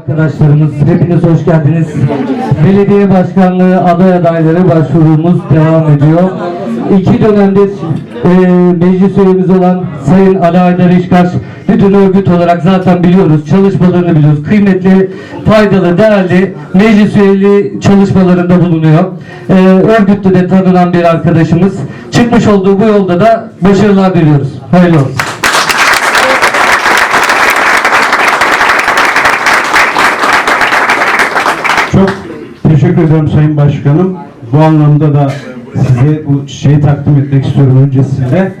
Arkadaşlarımız hepiniz hoş geldiniz. Belediye başkanlığı aday adayları başvurumuz devam ediyor. İki dönemdir e, meclis üyemiz olan Sayın Ali Aydar İşkaç bütün örgüt olarak zaten biliyoruz, çalışmalarını biliyoruz. Kıymetli, faydalı, değerli meclis üyeliği çalışmalarında bulunuyor. E, örgütte de tanınan bir arkadaşımız. Çıkmış olduğu bu yolda da başarılar diliyoruz. Hayırlı olsun. Çok teşekkür ederim Sayın Başkanım. Bu anlamda da size bu şeyi takdim etmek istiyorum öncesinde.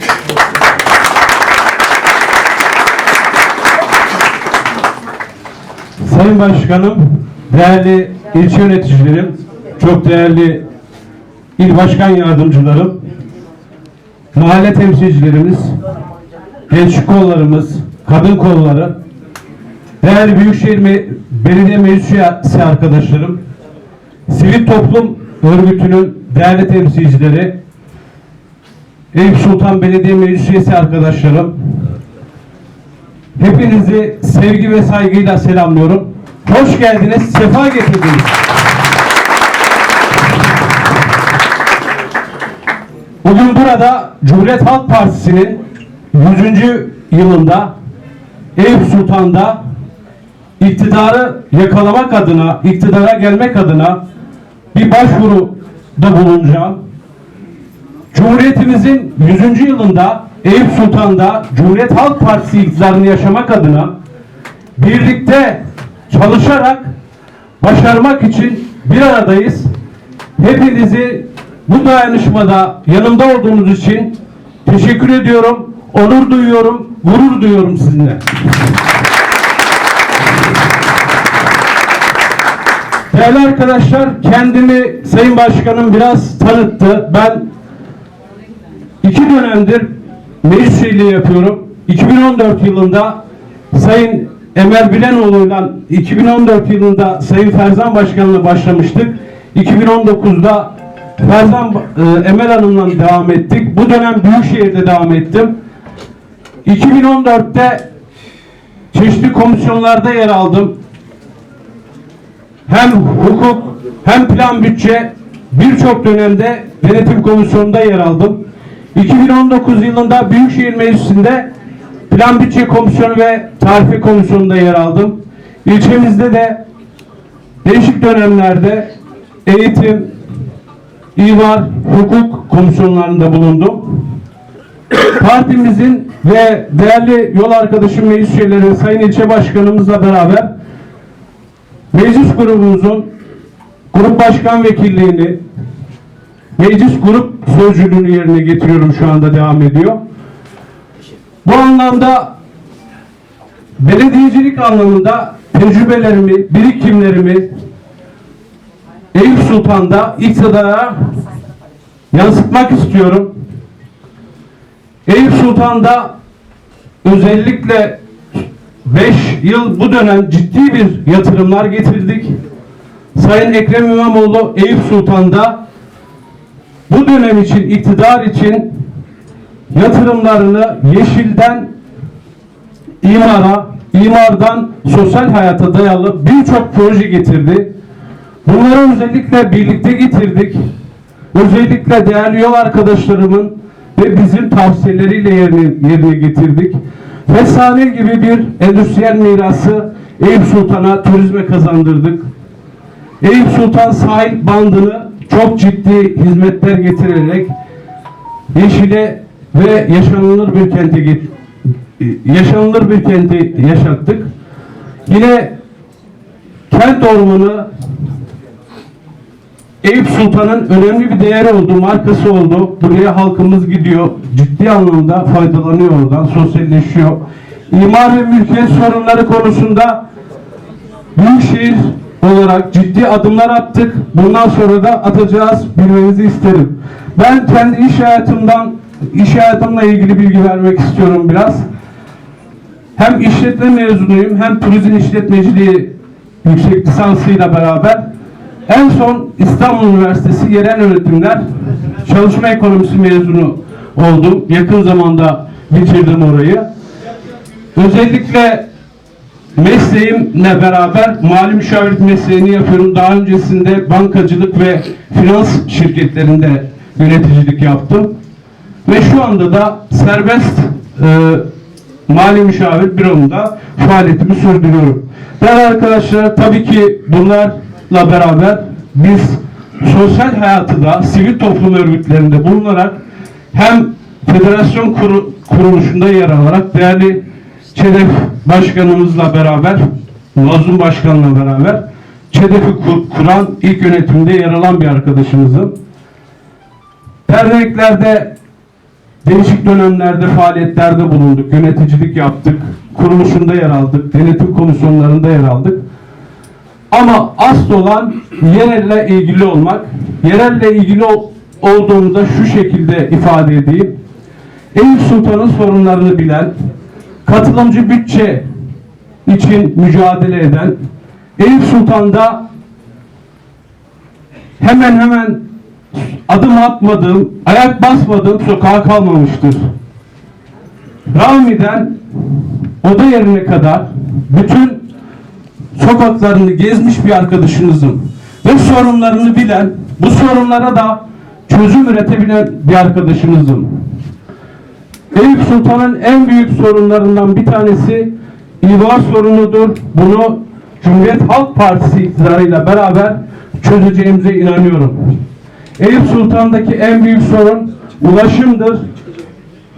Sayın Başkanım, değerli ilçe yöneticilerim, çok değerli il başkan yardımcılarım, mahalle temsilcilerimiz, genç kollarımız, kadın kolları, değerli Büyükşehir Belediye Meclis Üyesi arkadaşlarım, sivil toplum örgütünün değerli temsilcileri, Eyüp Sultan Belediye Meclis Üyesi arkadaşlarım, hepinizi sevgi ve saygıyla selamlıyorum. Hoş geldiniz, sefa getirdiniz. Bugün burada Cumhuriyet Halk Partisi'nin 100. yılında Eyüp Sultan'da iktidarı yakalamak adına, iktidara gelmek adına bir başvuruda bulunacağım. Cumhuriyetimizin 100. yılında Eyüp Sultan'da Cumhuriyet Halk Partisi iktidarını yaşamak adına birlikte çalışarak başarmak için bir aradayız. Hepinizi bu dayanışmada yanımda olduğunuz için teşekkür ediyorum. Onur duyuyorum, gurur duyuyorum sizinle. Değerli arkadaşlar, kendimi Sayın Başkanım biraz tanıttı. Ben iki dönemdir meclis üyeliği yapıyorum. 2014 yılında Sayın Emel Bilenoğlu'yla 2014 yılında Sayın Ferzan Başkan'la başlamıştık. 2019'da Ferzan e, Emel Hanım'la devam ettik. Bu dönem Büyükşehir'de devam ettim. 2014'te çeşitli komisyonlarda yer aldım hem hukuk hem plan bütçe birçok dönemde denetim komisyonunda yer aldım. 2019 yılında Büyükşehir Meclisi'nde plan bütçe komisyonu ve tarife komisyonunda yer aldım. İlçemizde de değişik dönemlerde eğitim, İvar, hukuk komisyonlarında bulundum. Partimizin ve değerli yol arkadaşım meclis üyeleri Sayın İlçe Başkanımızla beraber meclis grubumuzun grup başkan vekilliğini meclis grup sözcülüğünü yerine getiriyorum şu anda devam ediyor. Bu anlamda belediyecilik anlamında tecrübelerimi, birikimlerimi Eyüp Sultan'da iktidara yansıtmak istiyorum. Eyüp Sultan'da özellikle 5 yıl bu dönem ciddi bir yatırımlar getirdik. Sayın Ekrem İmamoğlu Eyüp Sultan'da bu dönem için, iktidar için yatırımlarını yeşilden imara, imardan sosyal hayata dayalı birçok proje getirdi. Bunları özellikle birlikte getirdik. Özellikle değerli yol arkadaşlarımın ve bizim tavsiyeleriyle yerine, yerine getirdik. Fesane gibi bir endüstriyel mirası Eyüp Sultan'a turizme kazandırdık. Eyüp Sultan sahil bandını çok ciddi hizmetler getirerek yeşile ve yaşanılır bir kente get- yaşanılır bir kenti yaşattık. Yine kent ormanı Eyüp Sultan'ın önemli bir değeri oldu, markası oldu. Buraya halkımız gidiyor, ciddi anlamda faydalanıyor oradan, sosyalleşiyor. İmar ve mülkiyet sorunları konusunda Büyükşehir olarak ciddi adımlar attık. Bundan sonra da atacağız, bilmenizi isterim. Ben kendi iş hayatımdan, iş hayatımla ilgili bilgi vermek istiyorum biraz. Hem işletme mezunuyum, hem turizm işletmeciliği yüksek lisansıyla beraber en son İstanbul Üniversitesi Yerel Öğretimler Çalışma Ekonomisi mezunu oldum. Yakın zamanda bitirdim orayı. Özellikle mesleğimle beraber mali müşavirlik mesleğini yapıyorum. Daha öncesinde bankacılık ve finans şirketlerinde yöneticilik yaptım. Ve şu anda da serbest e, mali müşavir büromunda faaliyetimi sürdürüyorum. Değerli arkadaşlar tabii ki bunlarla beraber biz sosyal hayatı da sivil toplum örgütlerinde bulunarak hem federasyon kuru- kuruluşunda yer alarak değerli ÇEDEF başkanımızla beraber Mazlum Başkan'la beraber ÇEDEF'i kur- kuran ilk yönetimde yer alan bir arkadaşımızım. Derneklerde değişik dönemlerde faaliyetlerde bulunduk, yöneticilik yaptık, kuruluşunda yer aldık, denetim komisyonlarında yer aldık. Ama asıl olan yerelle ilgili olmak. Yerelle ilgili ol- olduğunu da şu şekilde ifade edeyim. Eyüp Sultan'ın sorunlarını bilen, katılımcı bütçe için mücadele eden, Eyüp Sultan'da hemen hemen adım atmadığım, ayak basmadığım sokağa kalmamıştır. Rami'den oda yerine kadar bütün sokaklarını gezmiş bir arkadaşınızım. Ve sorunlarını bilen, bu sorunlara da çözüm üretebilen bir arkadaşınızım. Eyüp Sultan'ın en büyük sorunlarından bir tanesi imar sorunudur. Bunu Cumhuriyet Halk Partisi iktidarıyla beraber çözeceğimize inanıyorum. Eyüp Sultan'daki en büyük sorun ulaşımdır,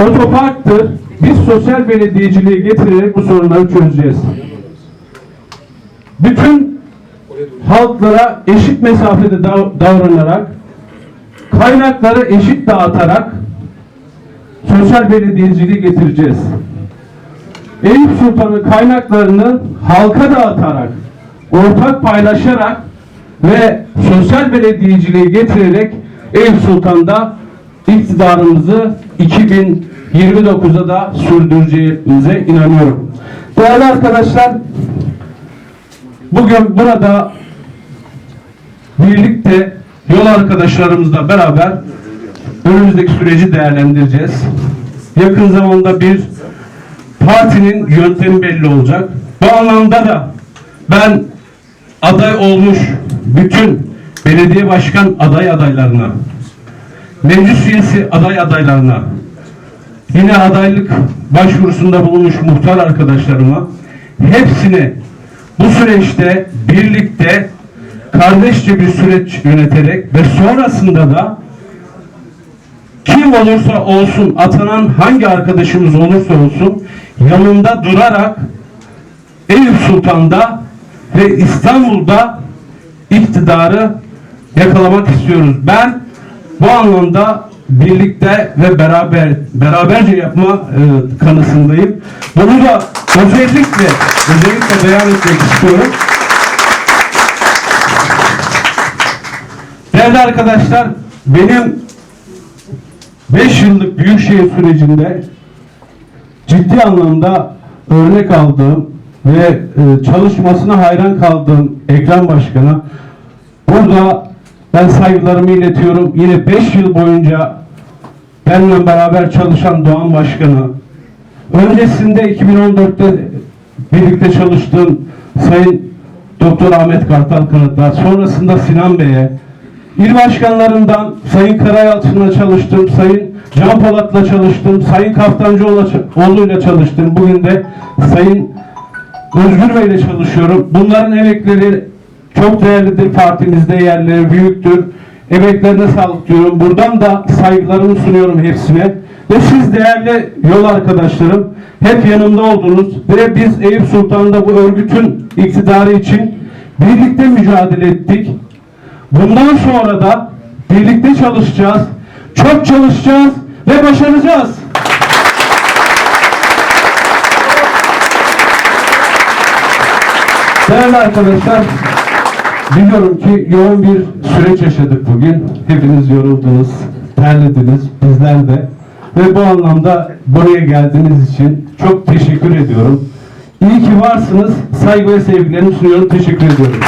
otoparktır. Biz sosyal belediyeciliği getirerek bu sorunları çözeceğiz. Bütün halklara eşit mesafede dav- davranarak, kaynakları eşit dağıtarak sosyal belediyeciliği getireceğiz. Eyüp Sultan'ın kaynaklarını halka dağıtarak, ortak paylaşarak ve sosyal belediyeciliği getirerek Eyüp Sultan'da iktidarımızı 2029'a da sürdüreceğimize inanıyorum. Değerli arkadaşlar, bugün burada birlikte yol arkadaşlarımızla beraber önümüzdeki süreci değerlendireceğiz. Yakın zamanda bir partinin yöntemi belli olacak. Bu anlamda da ben aday olmuş bütün belediye başkan aday adaylarına, meclis üyesi aday adaylarına, yine adaylık başvurusunda bulunmuş muhtar arkadaşlarıma hepsine bu süreçte birlikte kardeşçe bir süreç yöneterek ve sonrasında da kim olursa olsun atanan hangi arkadaşımız olursa olsun yanında durarak Eyüp Sultan'da ve İstanbul'da iktidarı yakalamak istiyoruz. Ben bu anlamda birlikte ve beraber beraberce yapma e, kanısındayım. Bunu da özellikle özellikle beyan etmek istiyorum. Değerli arkadaşlar, benim 5 yıllık büyükşehir sürecinde ciddi anlamda örnek aldığım ve e, çalışmasına hayran kaldığım Ekrem Başkan'a burada ben saygılarımı iletiyorum. Yine 5 yıl boyunca benimle beraber çalışan Doğan Başkan'a öncesinde 2014'te birlikte çalıştığım Sayın Doktor Ahmet Kartal Kanıt'a sonrasında Sinan Bey'e İl başkanlarından Sayın Karayalçın'la çalıştım, Sayın Can Polat'la çalıştım, Sayın Kaftancıoğlu'yla çalıştım. Bugün de Sayın Özgür Bey'le çalışıyorum. Bunların emekleri çok değerlidir. Partimizde yerleri büyüktür. Emeklerine sağlık diyorum. Buradan da saygılarımı sunuyorum hepsine. Ve siz değerli yol arkadaşlarım hep yanımda oldunuz. Ve biz Eyüp Sultan'da bu örgütün iktidarı için birlikte mücadele ettik. Bundan sonra da birlikte çalışacağız. Çok çalışacağız ve başaracağız. Değerli arkadaşlar, biliyorum ki yoğun bir süreç yaşadık bugün. Hepiniz yoruldunuz, terlediniz, bizler de. Ve bu anlamda buraya geldiğiniz için çok teşekkür ediyorum. İyi ki varsınız. Saygı ve sevgilerimi sunuyorum. Teşekkür ediyorum.